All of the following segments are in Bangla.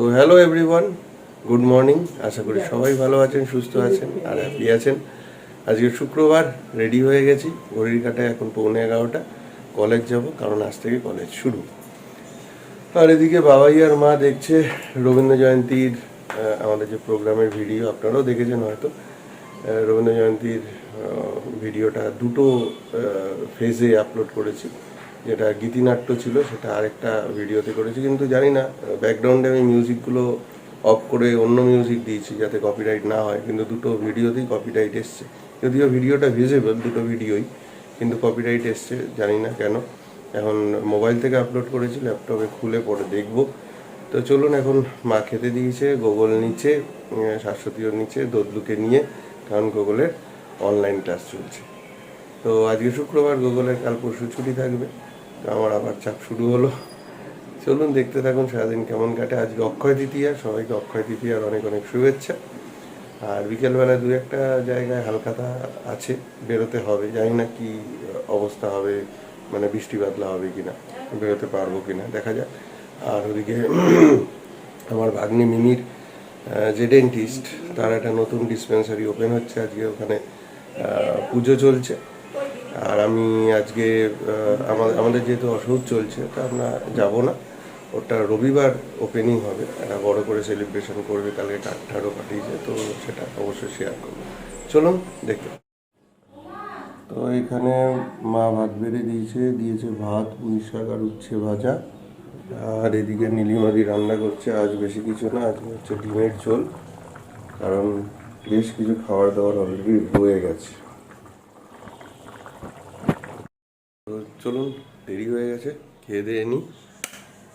তো হ্যালো এভরিওয়ান গুড মর্নিং আশা করি সবাই ভালো আছেন, সুস্থ আছেন আর হ্যাপি আছেন। আজকে শুক্রবার রেডি হয়ে গেছি ঘড়ির কাটায় এখন পৌনে এগারোটা কলেজ যাব কারণ আজ থেকে কলেজ শুরু। আর এদিকে বাবাই আর মা দেখছে রবীন্দ্র জয়ন্তীর আমাদের যে প্রোগ্রামের ভিডিও আপনারাও দেখেছেন হয়তো। রবীন্দ্র জয়ন্তীর ভিডিওটা দুটো ফেজে আপলোড করেছি। যেটা গীতিনাট্য ছিল, সেটা আরেকটা ভিডিওতে করেছি, কিন্তু জানি না ব্যাকগ্রাউন্ডে আমি মিউজিকগুলো অফ করে অন্য মিউজিক দিয়েছি যাতে কপিরাইট না হয়, কিন্তু দুটো ভিডিওতেই কপিরাইট এসছে। যদিও ভিডিওটা ভিজেবল দুটো ভিডিওই কিন্তু কপিরাইট এসছে, জানি না কেন। এখন মোবাইল থেকে আপলোড করেছি ল্যাপটপে খুলে পরে দেখব। তো চলুন এখন মা খেতে দিয়েছে, গোগল নিচে শাশ্বতীয় নিচে, দোদলুকে নিয়ে, কারণ গুগলের অনলাইন ক্লাস চলছে। তো আজকে শুক্রবার, গুগলের কাল পরশু ছুটি থাকবে। আমার আবার চাপ শুরু হলো। চলুন দেখতে থাকুন সারাদিন কেমন কাটে। আজকে অক্ষয় তৃতীয়া, সবাইকে অক্ষয় তৃতীয়ার অনেক অনেক শুভেচ্ছা। আর বিকেলবেলা দু একটা জায়গায় হালকাতা আছে, বেরোতে হবে। জানি না কি অবস্থা হবে মানে বৃষ্টি বাদলা হবে কি না বেরোতে পারব কি না দেখা যাক। আর ওদিকে আমার ভাগ্নি মিমির যে ডেন্টিস্ট তার একটা নতুন ডিসপেন্সারি ওপেন হচ্ছে। আজকে ওখানে পুজো চলছে। আর আমি আজকে আমাদের যেহেতু অসুখ চলছে, তা আমরা যাব না। ওটা রবিবার ওপেনিং হবে, একটা বড় করে সেলিব্রেশন করবে, কালকে কাঠঠারও পাঠিয়েছে, তো সেটা অবশ্যই শেয়ার করব। চলুন দেখতে তো এখানে মা ভাত বেড়ে দিয়েছে দিয়েছে ভাত, পুঁই শাক আর উচ্ছে ভাজা। আর এদিকে নীলিমাদি রান্না করছে, আজ বেশি কিছু না, আজকে হচ্ছে ডিমের ঝোল। কারণ বেশ কিছু খাবার দাবার অলরেডি রয়ে গেছে। তো চলুন দেরি হয়ে গেছে খেয়ে দিয়ে নিই।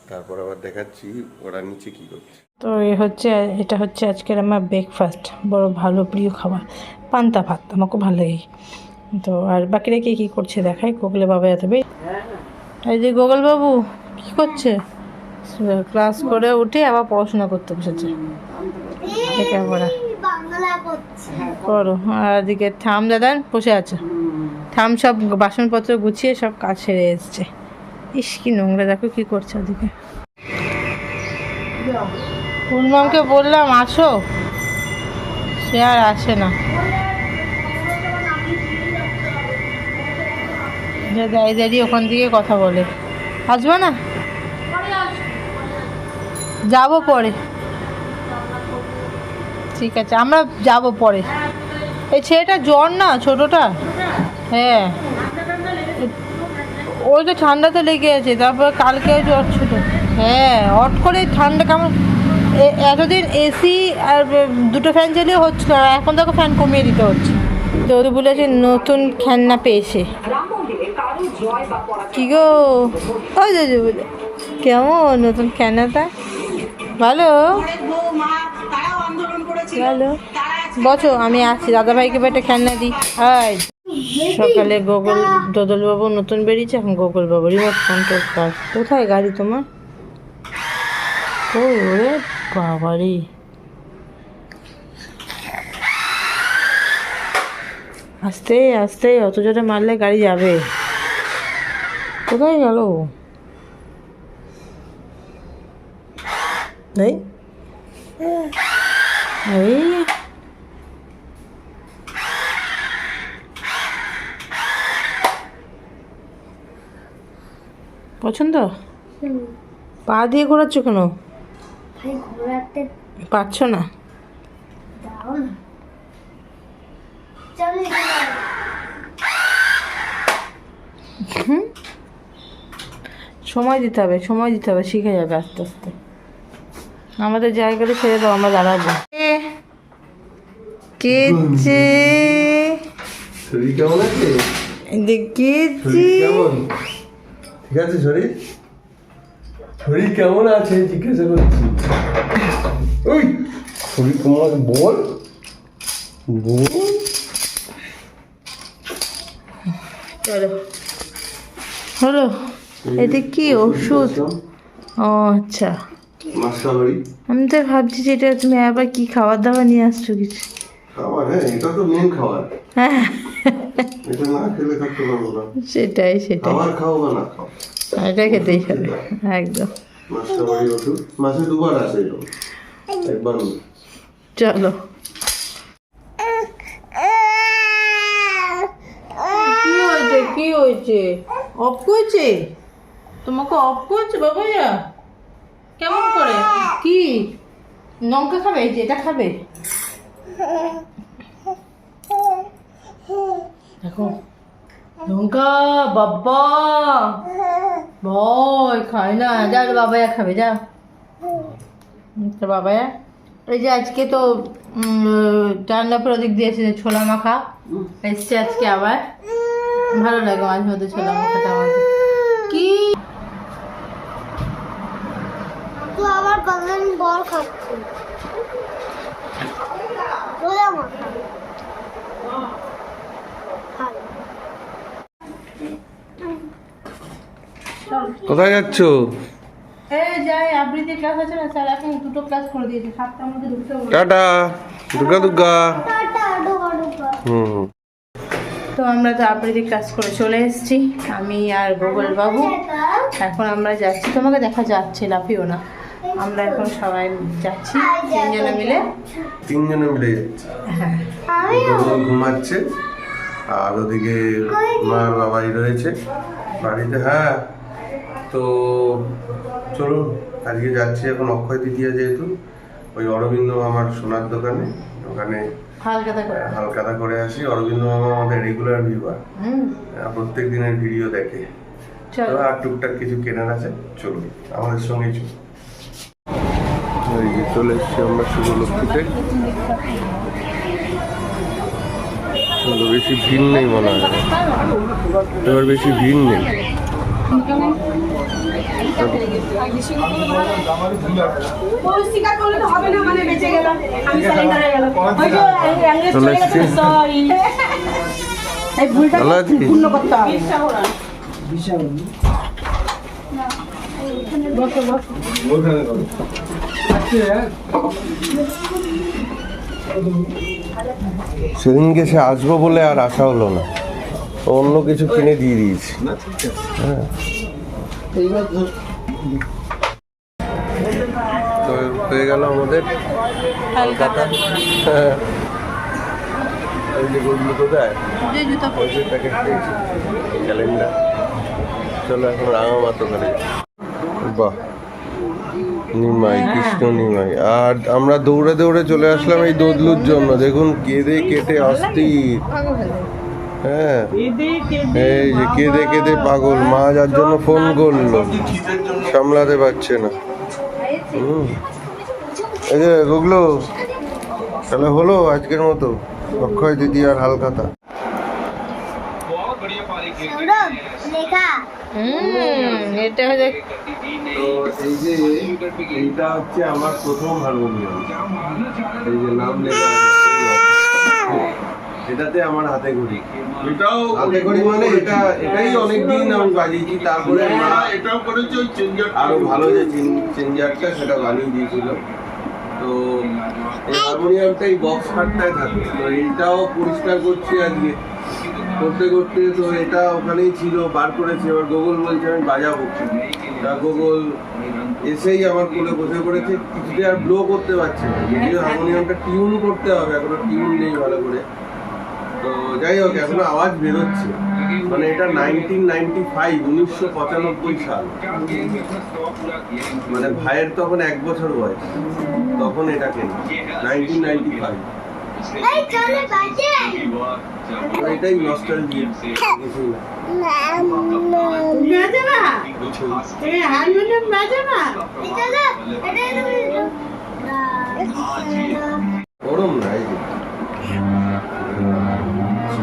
তারপর আবার দেখাচ্ছি ওরা নিচে কি করছে। তো এ হচ্ছে এটা হচ্ছে আজকের আমার ব্রেকফাস্ট বড় ভালো প্রিয় খাবার পান্তা ভাত আমার খুব ভালো লাগে। তো আর বাকিরা কে কী করছে দেখায় গোগলে বাবা এত বে এই যে গোগল বাবু কী করছে? ক্লাস করে উঠে আবার পড়াশোনা করতে বসেছে। করো আর এদিকে থাম দাদা বসে আছে। থাম সব বাসনপত্র গুছিয়ে সব কাজ সেরে এসছে। ইস, কি নোংরা, দেখো কি করছে ওদিকে। পূর্ণমকে বললাম, আসো। সে আর আসে না। দাঁড়িয়ে দাঁড়িয়ে ওখান থেকে কথা বলে। আসব না? যাব পরে। ঠিক আছে, আমরা যাব পরে। এই ছেলেটা জ্বর না, ছোটটা? হ্যাঁ। ওই তো ঠান্ডাতে লেগে আছে, তারপর কালকে জ্বর ছিল। হ্যাঁ হট করে ঠান্ডা কেমন? এতদিন এসি আর দুটো ফ্যান চালিয়ে হচ্ছিল, আর এখন দেখো ফ্যান কমিয়ে দিতে হচ্ছে। তো ওদের বলেছে নতুন খেলনা পেয়েছে। কি গো? ওই যে বলে, কেমন নতুন খেলনাটা? ভালো? ভালো। বছো আমি আসছি, দাদাভাইকে একটা খেলনা দিই। হাই সকালে গোগল, দোদলবাবু নতুন বেরিয়েছে, এখন গোগল বাবু রিমোট কন্ট্রোল কার কোথায় গাড়ি তোমার? ওই ওরে বাবারি। আস্তে আস্তে, অত জোরে মারলে গাড়ি যাবে। কোথায় গেল এই পছন্দ পা দিয়ে ঘোরাচ্ছ কেন ভাই ঘোরাতে পারছ না সময় দিতে হবে সময় দিতে হবে শিখে যাবে আস্তে আস্তে আমাদের জায়গাটা ছেড়ে দাও আমরা দাঁড়াবো কেচে আছে দেখেছি কেমন ঠিক আছে শরীর? শরীর কেমন আছে? জিজ্ঞাসা করছি। ওই শরীর কেমন আছে? বল। বল। হলো এটা কি ওষুধ ও আচ্ছা। আমি তো ভাবছি যে এটা তুমি আবার কি খাবার দাবার নিয়ে আসছো কিছু। খাবার হ্যাঁ এটা তো মেন খাবার। এটা না খেলে থাকতে পারব না। সেটাই সেটাই। খাবার খাও বা না খাও। এটা খেতেই হবে। একদম। বাড়ি ওষুধ মাসে দুবার আসে একবার চলো। কি হয়েছে? কি হয়েছে? অফ করেছে? তোমাকে অফ করছে? বাবাইয়া কেমন করে? কি? লঙ্কা খাবে? এই যে এটা খাবে? দেখো, লঙ্কা বাবা ভয় খায় না। যা রে বাবাইয়া খাবে, যা। তো বাবাইয়া এই যে আজকে তো জানলা প্রদীপ দিয়েছে ছোলা মাখা। এসছে আজকে আবার। ভালো লাগে মাঝে মধ্যে ছোলা মাখাটা আমাদের কি? আবার বল খাচ্ছে ওরা মাখা ভালো কোথায় যাচ্ছ এই যাই আবৃত্তি ক্লাস আছে না স্যার এখন দুটো ক্লাস করে দিয়েছে সাতটার মধ্যে ঢুকতে বলে টাটা দুর্গা দুর্গা। হুম। তো আমরা তো আবৃত্তি ক্লাস করে চলে এসেছি আমি আর গোগল বাবু। এখন আমরা যাচ্ছি তোমাকে দেখা যাচ্ছে লাফিও না। আমরা এখন সবাই যাচ্ছি তিনজনে মিলে। তিনজনে মিলে যাচ্ছে। হ্যাঁ। ঘুমাচ্ছে আর ওদিকে মা বাবাই রয়েছে। বাড়িতে হ্যাঁ। তো চলুন আজকে যাচ্ছি এখন অক্ষয় তৃতীয়া যেহেতু ওই অরবিন্দ আমার সোনার দোকানে। ওখানে হালকাতা করে। আসি। অরবিন্দ মামা আমাদের রেগুলার ভিউয়ার প্রত্যেক দিনের ভিডিও দেখে। তো আর টুকটাক কিছু কেনার আছে চলুন আমাদের সঙ্গে চলুন। এই যে চলে এসছি আমরা শুভলক্ষ্মীতে। বেশি ভিড় নেই মনে হয় এবার বেশি ভিড় নেই। ভালো হবে সেদিনকে সে আসব বলে আর আশা হলো না। অন্য কিছু কিনে দিয়ে দিয়েছি। হ্যাঁ। তো হয়ে গেল আমাদের কলকাতা। হ্যাঁ। ওই যে গুলো কোথায় যে ওই যে প্যাকেট পেয়েছি ক্যালেন্ডার চলো এখন বাহ। নিমাই কৃষ্ণ নিমাই। আর আমরা দৌড়ে দৌড়ে চলে আসলাম এই দোদলুর জন্য। দেখুন কেঁদে কেটে অস্থির। হ্যাঁ। এই যে কেঁদে কেঁদে পাগল মা যার জন্য ফোন করল সামলাতে পারছে না। হুম। এই যে গুগলো তাহলে হলো আজকের মতো। অক্ষয় দিদি আর হালখাতা। এটা হচ্ছে তো এই যে এইটা হচ্ছে আমার প্রথম হারমোনিয়াম। এই যে নাম লেখা এটাতে আমার হাতে ঘড়ি। এটাও হাতে ঘড়ি মানে এটা এটাই অনেকদিন আমি বাজিয়েছি তারপরে মা এটাও করেছে ওই চেঞ্জার আরও ভালো যে চেঞ্জারটা সেটা বানিয়ে দিয়েছিল। তো এই হারমোনিয়ামটা এই বক্স খাটটায় থাকে। তো এইটাও পরিষ্কার করছি আজকে। করতে করতে তো এটা ওখানেই ছিল বার করেছি। এবার গুগল বলছে আমি বাজাবো। তা গুগল এসেই আমার কোলে বসে পড়েছে। কিছুতে আর ব্লো করতে পারছে না। যদিও হারমোনিয়ামটা টিউন করতে হবে এখনও টিউন নেই ভালো করে। তো যাই হোক এখনও আওয়াজ বেরোচ্ছে। মানে এটা নাইনটিন নাইনটি ফাইভ উনিশশো পঁচানব্বই সাল। মানে ভাইয়ের তখন এক বছর বয়স। তখন এটা কেন নাইনটিন নাইনটি ফাইভ এটাই নস্টাল দিয়ে কিছুই না না এই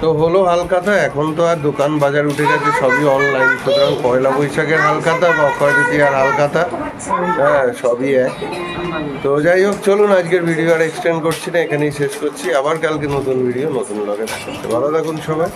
তো হলো হালখাতা, এখন তো আর দোকান বাজার উঠে গেছে, সবই অনলাইন সুতরাং পয়লা বৈশাখের হালখাতা বা অক্ষয় আর হালখাতা হ্যাঁ সবই এক। তো যাই হোক, চলুন আজকের ভিডিও আর এক্সটেন্ড করছি না, এখানেই শেষ করছি। আবার কালকে নতুন ভিডিও নতুন লগে ভালো থাকুন সবাই।